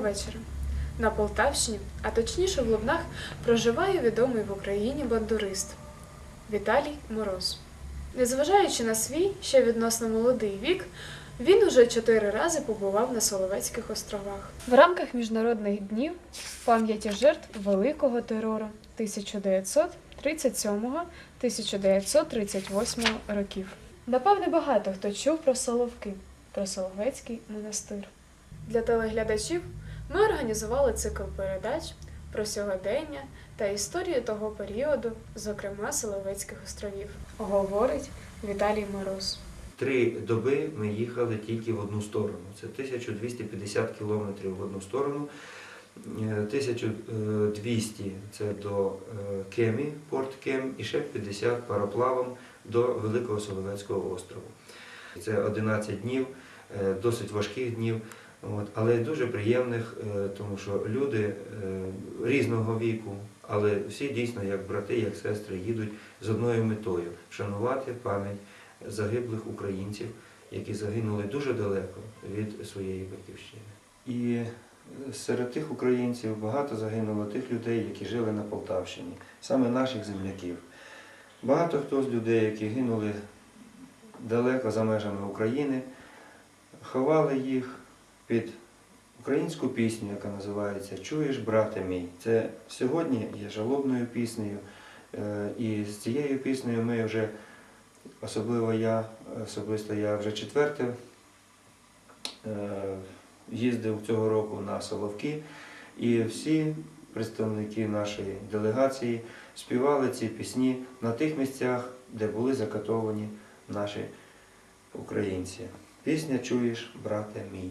вечора. На Полтавщині, а точніше в Лубнах, проживає відомий в Україні бандурист Віталій Мороз. Незважаючи на свій ще відносно молодий вік, він уже чотири рази побував на Соловецьких островах. В рамках міжнародних днів пам'яті жертв великого терору 1937-1938 років. Напевне, багато хто чув про Соловки, про Соловецький монастир. Для телеглядачів ми організували цикл передач про сьогодення та історію того періоду, зокрема Соловецьких островів. Говорить Віталій Мороз. Три доби ми їхали тільки в одну сторону. Це 1250 кілометрів в одну сторону. Е, 1200 це до е, Кемі, порт Кем, і ще 50 пароплавом до Великого Соловецького острову. Це 11 днів, е, досить важких днів, от, але дуже приємних, е, тому що люди е, різного віку, але всі дійсно як брати, як сестри їдуть з одною метою вшанувати пам'ять загиблих українців, які загинули дуже далеко від своєї батьківщини. І серед тих українців багато загинуло тих людей, які жили на Полтавщині, саме наших земляків. Багато хто з людей, які гинули далеко за межами України, ховали їх під українську пісню, яка називається Чуєш, брате мій. Це сьогодні є жалобною піснею. Е, І з цією піснею ми вже Особливо я, особисто я вже четверте е, їздив цього року на Соловки, і всі представники нашої делегації співали ці пісні на тих місцях, де були закатовані наші українці. Пісня Чуєш, брате мій.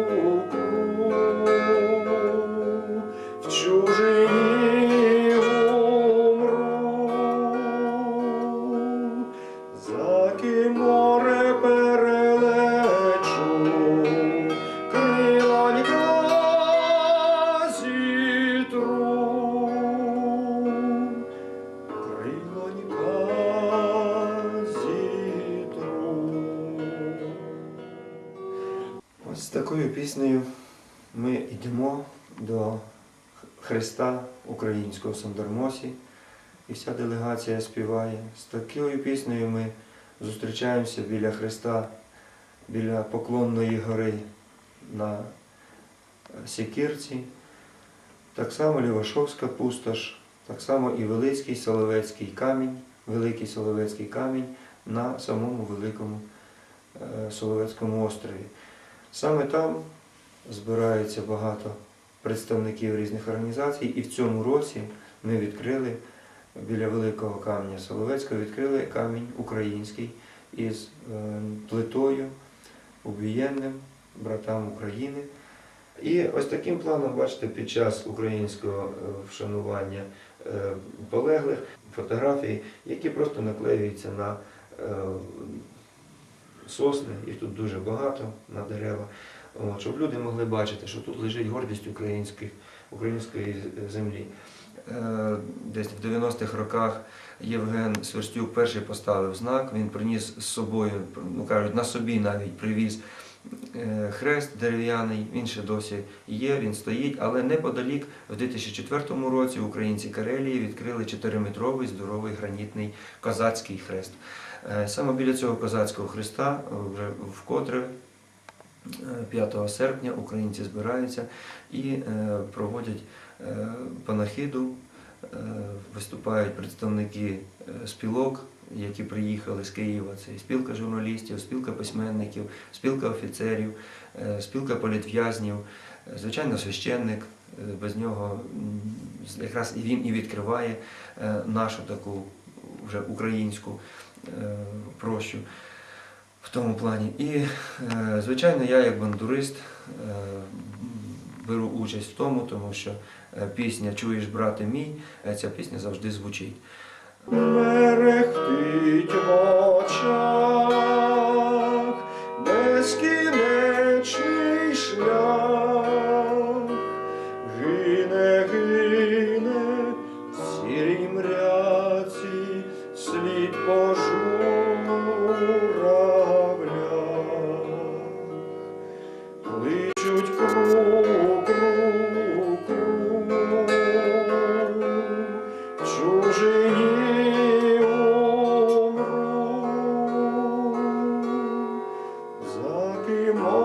Oh. Такою піснею ми йдемо до Христа українського Сандармосі, і вся делегація співає. З такою піснею ми зустрічаємося біля Христа, біля Поклонної гори на Сікірці. Так само Лівашовська пустош, так само і Великий Соловецький камінь, Великий Соловецький камінь на самому Великому е, Соловецькому острові. Саме там збирається багато представників різних організацій, і в цьому році ми відкрили біля великого каменя Соловецького відкрили камінь український із е, плитою, обвієнним братам України. І ось таким планом, бачите, під час українського е, вшанування е, полеглих фотографії, які просто наклеюються на сосни, їх тут дуже багато на дерева, От, щоб люди могли бачити, що тут лежить гордість українських, української землі. Е, Десь в 90-х роках Євген Сверстюк перший поставив знак, він приніс з собою, ну кажуть, на собі навіть привіз е, хрест дерев'яний, він ще досі є, він стоїть, але неподалік в 2004 році українці Карелії відкрили 4-метровий здоровий гранітний козацький хрест. Е, Саме біля цього козацького хреста е, вже вкотре е, 5 серпня українці збираються і е, проводять е, панахиду, е, виступають представники е, спілок, які приїхали з Києва. Це спілка журналістів, спілка письменників, спілка офіцерів, е, спілка політв'язнів, е, звичайно, священник. Е, Без нього якраз і він і відкриває е, нашу таку вже українську е, прощу. в тому плані. І, е, звичайно, я як бандурист е, беру участь в тому, тому що пісня Чуєш, брате мій, ця пісня завжди звучить. Мерехтить в Mỗi